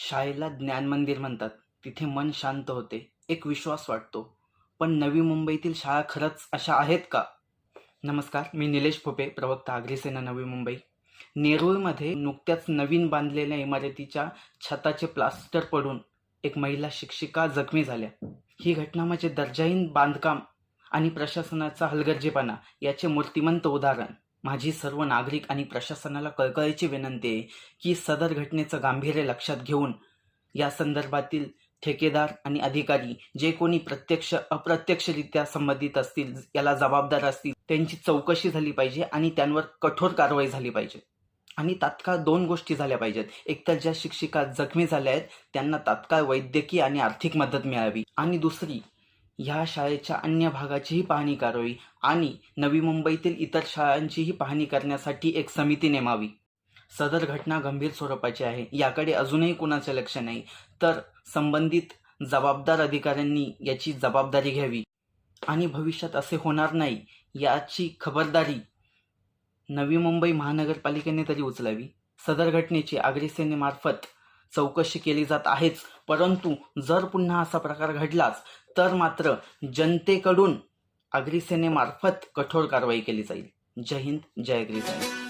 शाळेला ज्ञान मंदिर म्हणतात. तिथे मन शांत होते. एक विश्वास वाटतो. पण नवी मुंबईतील शाळा खरंच अशा आहेत का? नमस्कार मी निलेश फुपे प्रवक्ता अग्रिसेना नवी मुंबई. नेरूळमध्ये नुकत्याच नवीन बांधलेल्या इमारतीच्या छताचे प्लास्टर पडून एक महिला शिक्षिका जखमी झाल्या. ही घटना म्हणजे दर्जाहीन बांधकाम आणि प्रशासनाचा हलगर्जेपणा याचे मूर्तिमंत उदाहरण. माझी सर्व नागरिक आणि प्रशासनाला कळकळीची विनंती आहे की सदर घटनेचं गांभीर्य लक्षात घेऊन या संदर्भातील ठेकेदार आणि अधिकारी जे कोणी प्रत्यक्ष अप्रत्यक्षरित्या संबंधित असतील याला जबाबदार असतील त्यांची चौकशी झाली पाहिजे आणि त्यांवर कठोर कारवाई झाली पाहिजे. आणि तात्काळ दोन गोष्टी झाल्या पाहिजेत. एकतर ज्या शिक्षिका जखमी झाल्या आहेत त्यांना तात्काळ वैद्यकीय आणि आर्थिक मदत मिळावी. आणि दुसरी ह्या शाळेच्या अन्य भागाचीही पाहणी करावी आणि नवी मुंबईतील इतर शाळांचीही पाहणी करण्यासाठी एक समिती नेमावी. सदर घटना गंभीर स्वरूपाची आहे. याकडे अजूनही कुणाचे लक्ष नाही. तर संबंधित जबाबदार अधिकाऱ्यांनी याची जबाबदारी घ्यावी. आणि भविष्यात असे होणार नाही याची खबरदारी नवी मुंबई महानगरपालिकेने तरी उचलावी. सदर घटनेची अग्रिसेनेमार्फत चौकशी केली जात आहेच परंतु जर पुन्हा असा प्रकार घडलाच तर मात्र जनतेकडून अग्रिसेनेमार्फत कठोर कारवाई केली जाईल. जय हिंद जय अग्रिसेना